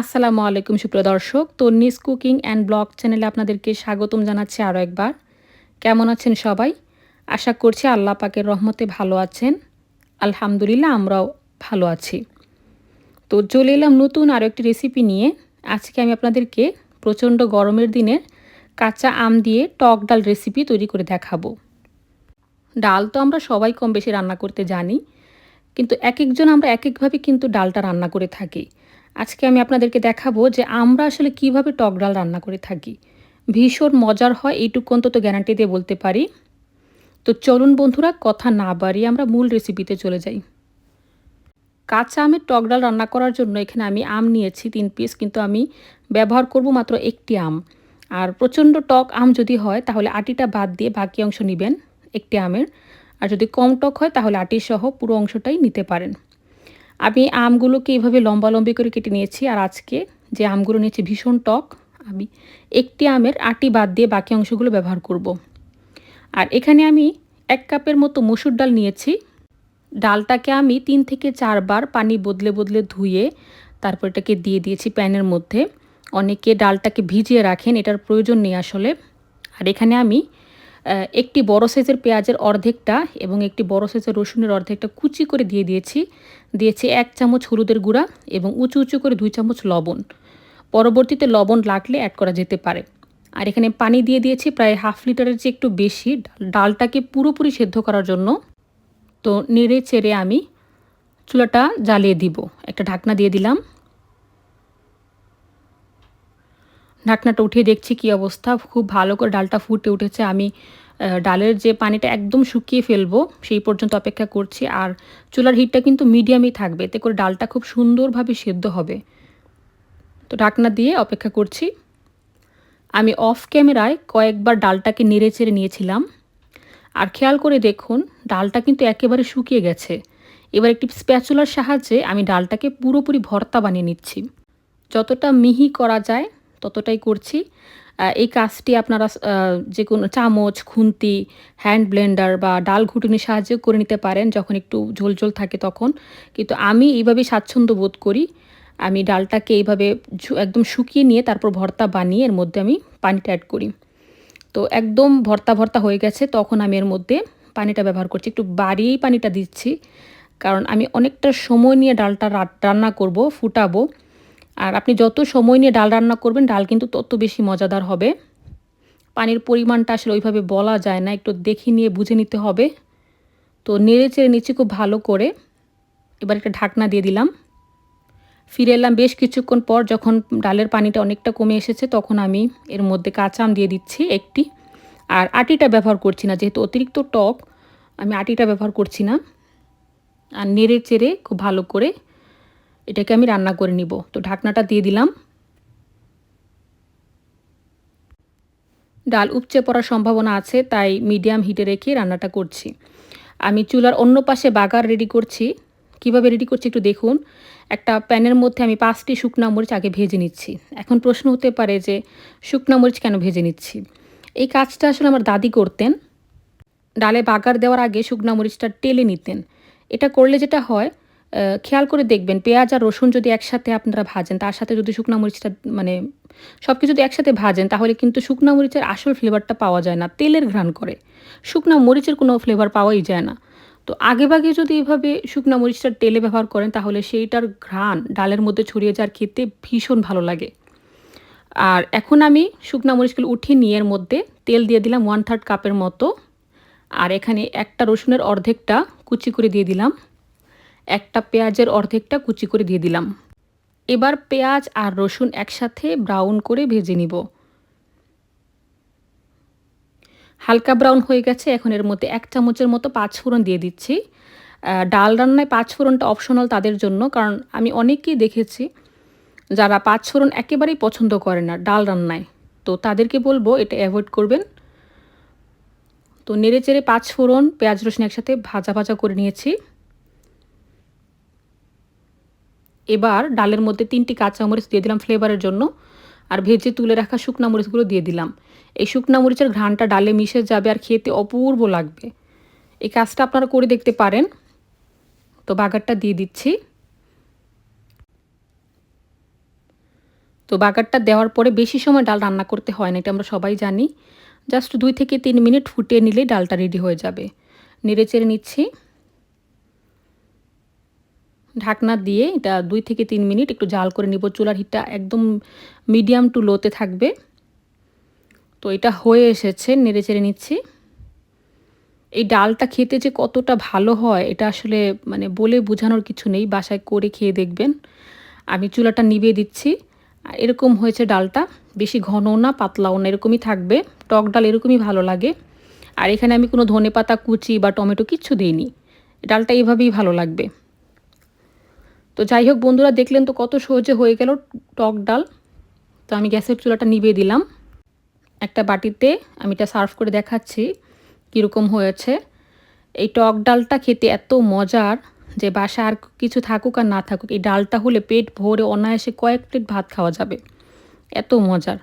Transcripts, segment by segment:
আসসালামু আলাইকুম, সুপ্রিয় দর্শক। তন্নিস কুকিং অ্যান্ড ব্লগ চ্যানেলে আপনাদেরকে স্বাগতম জানাচ্ছি আরও একবার। কেমন আছেন সবাই? আশা করছি আল্লাহ পাকের রহমতে ভালো আছেন। আলহামদুলিল্লাহ, আমরাও ভালো আছি। তো চলে এলাম নতুন আরও একটি রেসিপি নিয়ে। আজকে আমি আপনাদেরকে প্রচণ্ড গরমের দিনে কাঁচা আম দিয়ে টক ডাল রেসিপি তৈরি করে দেখাবো। ডাল তো আমরা সবাই কম বেশি রান্না করতে জানি, কিন্তু এক একজন আমরা এক একভাবে কিন্তু ডালটা রান্না করে থাকি। আজকে আমি আপনাদেরকে দেখাবো যে আমরা আসলে কীভাবে টক ডাল রান্না করে থাকি। ভীষণ মজার হয়, এইটুকু অন্তত গ্যারান্টি দিয়ে বলতে পারি। তো চলুন বন্ধুরা, কথা না বাড়িয়ে আমরা মূল রেসিপিতে চলে যাই। কাঁচা আমের টক ডাল রান্না করার জন্য এখানে আমি আম নিয়েছি, তিন পিস কিন্তু আমি ব্যবহার করব মাত্র একটি আম। আর প্রচণ্ড টক আম যদি হয়, তাহলে আটিটা বাদ দিয়ে বাকি অংশ নেবেন একটি আমের। আর যদি কম টক হয়, তাহলে আটি সহ পুরো অংশটাই নিতে পারেন। আমি আমগুলোকে এইভাবে লম্বা লম্বি করে কেটে নিয়েছি, আর আজকে যে আমগুলো নিয়েছি ভীষণ টক, আমি একটি আমের আটি বাদ দিয়ে বাকি অংশগুলো ব্যবহার করব। আর এখানে আমি এক কাপের মতো মসুর ডাল নিয়েছি। ডালটাকে আমি তিন থেকে চারবার পানি বদলে বদলে ধুয়ে তারপর এটাকে দিয়ে দিয়েছি প্যানের মধ্যে। অনেকে ডালটাকে ভিজিয়ে রাখেন, এটার প্রয়োজন নেই আসলে। আর এখানে আমি একটি বড় সাইজের পেঁয়াজের অর্ধেকটা এবং একটি বড় সাইজের রসুনের অর্ধেকটা কুচি করে দিয়ে দিয়েছি। দিয়েছি এক চামচ হলুদের গুঁড়া এবং উঁচু উঁচু করে দুই চামচ লবণ। পরবর্তীতে লবণ লাগলে অ্যাড করা যেতে পারে। আর এখানে পানি দিয়ে দিয়েছি প্রায় হাফ লিটারের চেয়ে একটু বেশি। ডালটাকে পুরোপুরি সেদ্ধ করার জন্য তো নেড়ে চেড়ে আমি চুলাটা জ্বালিয়ে দিব। একটা ঢাকনা দিয়ে দিলাম। ঢাকনাটা উঠিয়ে দেখছি কি অবস্থা। খুব ভালো করে ডালটা ফুটে উঠেছে। আমি ডালের যে পানিটা একদম শুকিয়ে ফেলব, সেই পর্যন্ত অপেক্ষা করছি। আর চুলার হিটটা কিন্তু মিডিয়ামই থাকবে। এতে করে ডালটা খুব সুন্দরভাবে সেদ্ধ হবে। তো ঢাকনা দিয়ে অপেক্ষা করছি। আমি অফ ক্যামেরায় কয়েকবার ডালটাকে নেড়ে চেড়ে নিয়েছিলাম। আর খেয়াল করে দেখুন, ডালটা কিন্তু একেবারে শুকিয়ে গেছে। এবার একটি স্প্যাচুলার সাহায্যে আমি ডালটাকে পুরোপুরি ভর্তা বানিয়ে নিচ্ছি। যতটা মিহি করা যায় ততটাই করছি। এই কাজটি আপনারা যে কোনো চামচ, খুন্তি হ্যান্ড ব্লেন্ডার বা ডাল ঘুটুনির সাহায্যে করে নিতে পারেন যখন একটু ঝোল ঝোল থাকে তখন। কিন্তু আমি এইভাবেই স্বাচ্ছন্দ্য বোধ করি। আমি ডালটাকে এইভাবে একদম শুকিয়ে নিয়ে তারপর ভর্তা বানিয়ে এর মধ্যে আমি পানিটা অ্যাড করি। তো একদম ভর্তা ভর্তা হয়ে গেছে, তখন আমি এর মধ্যে পানিটা ব্যবহার করছি। একটু বাড়িয়েই পানিটা দিচ্ছি। কারণ আমি অনেকটা সময় নিয়ে ডালটা রান্না করব, ফুটাবো। আর আপনি যত সময় নিয়ে ডাল রান্না করবেন, ডাল কিন্তু তত বেশি মজাদার হবে। পানির পরিমাণটা আসলে ওইভাবে বলা যায় না, একটু দেখে নিয়ে বুঝে নিতে হবে। তো নেড়ে চেড়ে নিচ্ছি খুব ভালো করে। এবার একটা ঢাকনা দিয়ে দিলাম। ফিরে এলাম বেশ কিছুক্ষণ পর যখন ডালের পানিটা অনেকটা কমে এসেছে, তখন আমি এর মধ্যে কাঁচা আম দিয়ে দিচ্ছি একটি। আর আটিটা ব্যবহার করছি না, যেহেতু অতিরিক্ত টক, আমি আটিটা ব্যবহার করছি না। আর নেড়ে চেড়ে খুব ভালো করে এটাকে আমি রান্না করে নিব। তো ঢাকনাটা দিয়ে দিলাম। ডাল উপচে পড়ার সম্ভাবনা আছে, তাই মিডিয়াম হিটে রেখে রান্নাটা করছি। আমি চুলার অন্য পাশে বাগার রেডি করছি। কীভাবে রেডি করছি একটু দেখুন। একটা প্যানের মধ্যে আমি পাঁচটি শুকনা মরিচ আগে ভেজে নিচ্ছি। এখন প্রশ্ন হতে পারে যে, শুকনা মরিচ কেন ভেজে নিচ্ছি? এই কাজটা আসলে আমার দাদি করতেন। ডালে বাগার দেওয়ার আগে শুকনা মরিচটা টেলে নিতেন। এটা করলে যেটা হয় খেয়াল করে দেখবেন, পেঁয়াজ আর রসুন যদি একসাথে আপনারা ভাজেন, তার সাথে যদি শুকনো মরিচটা মানে সব কিছু যদি একসাথে ভাজেন, তাহলে কিন্তু শুকনো মরিচের আসল ফ্লেভারটা পাওয়া যায় না, তেলের ঘ্রাণ করে। শুকনো মরিচের কোনো ফ্লেভার পাওয়াই যায় না। তো আগে ভাগে যদি এভাবে শুকনো মরিচটা তেলে ব্যবহার করেন, তাহলে সেইটার ঘ্রাণ ডালের মধ্যে ছড়িয়ে যাওয়ার খেতে ভীষণ ভালো লাগে। আর এখন আমি শুকনো মরিচগুলো উঠিয়ে নিয়ে এর মধ্যে তেল দিয়ে দিলাম ওয়ান থার্ড কাপের মতো। আর এখানে একটা রসুনের অর্ধেকটা কুচি করে দিয়ে দিলাম। একটা পেঁয়াজের অর্ধেকটা কুচি করে দিয়ে দিলাম। এবার পেঁয়াজ আর রসুন একসাথে ব্রাউন করে ভেজে নিব। হালকা ব্রাউন হয়ে গেছে, এখন এর মধ্যে এক চামচের মতো পাঁচফোড়ন দিয়ে দিচ্ছি। ডাল রান্নায় পাঁচফোড়নটা অপশনাল তাদের জন্য, কারণ আমি অনেকেই দেখেছি যারা পাঁচফোড়ন একেবারেই পছন্দ করে না ডাল রান্নায়। তো তাদেরকে বলব এটা অ্যাভয়েড করবেন। তো নেড়ে চেড়ে পাঁচফোড়ন পেঁয়াজ রসুন একসাথে ভাজা ভাজা করে নিয়েছি। এবার ডালের মধ্যে তিনটি কাঁচামরিচ দিয়ে দিলাম ফ্লেভারের জন্য। আর ভেজে তুলে রাখা শুকনা মরিচগুলো দিয়ে দিলাম। এই শুকনা মরিচের ঘ্রাণটা ডালে মিশে যাবে আর খেতে অপূর্ব লাগবে। এই কাজটা আপনারা করে দেখতে পারেন। তো বাগারটা দিয়ে দিচ্ছি। তো বাগারটা দেওয়ার পরে বেশি সময় ডাল রান্না করতে হয় না, এটা আমরা সবাই জানি। জাস্ট দুই থেকে তিন মিনিট ফুটিয়ে নিলেই ডালটা রেডি হয়ে যাবে। নেড়ে চেড়ে নিচ্ছি। ঢাকনা দিয়ে এটা দুই থেকে তিন মিনিট একটু জাল করে নিব। চুলার হিটটা একদম মিডিয়াম টু লোতে থাকবে। তো এটা হয়ে এসেছে, নেড়ে চেড়ে নিচ্ছি। এই ডালটা খেতে যে কতটা ভালো হয়, এটা আসলে মানে বলে বোঝানোর কিছু নেই, বাসায় করে খেয়ে দেখবেন। আমি চুলাটা নিভিয়ে দিচ্ছি। আর এরকম হয়েছে ডালটা, বেশি ঘনও না, পাতলাও না, এরকমই থাকবে। টক ডাল এরকমই ভালো লাগে। আর এখানে আমি কোনো ধনে পাতা কুচি বা টমেটো কিচ্ছু দিইনি। ডালটা এইভাবেই ভালো লাগবে। তো যাই হোক, বন্ধুরা দেখলেন তো কত সহজে হয়ে গেল টক ডাল। তো আমি গ্যাসের চুলাটা নিভিয়ে দিলাম। একটা বাটিতে আমি এটা সার্ভ করে দেখাচ্ছি কীরকম হয়েছে। এই টক ডালটা খেতে এত মজার যে বাসা আর কিছু থাকুক আর না থাকুক, এই ডালটা হলে পেট ভরে অনায়াসে কয়েক প্লেট ভাত খাওয়া যাবে। এত মজার।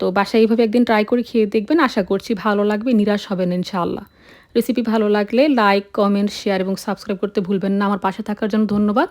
তো বাসায় এইভাবে একদিন ট্রাই করে খেয়ে দেখবেন, আশা করছি ভালো লাগবে, নিরাশ হবেন ইনশাআল্লাহ। রেসিপি ভালো লাগলে লাইক কমেন্ট শেয়ার এবং সাবস্ক্রাইব করতে ভুলবেন না। আমার পাশে থাকার জন্য ধন্যবাদ।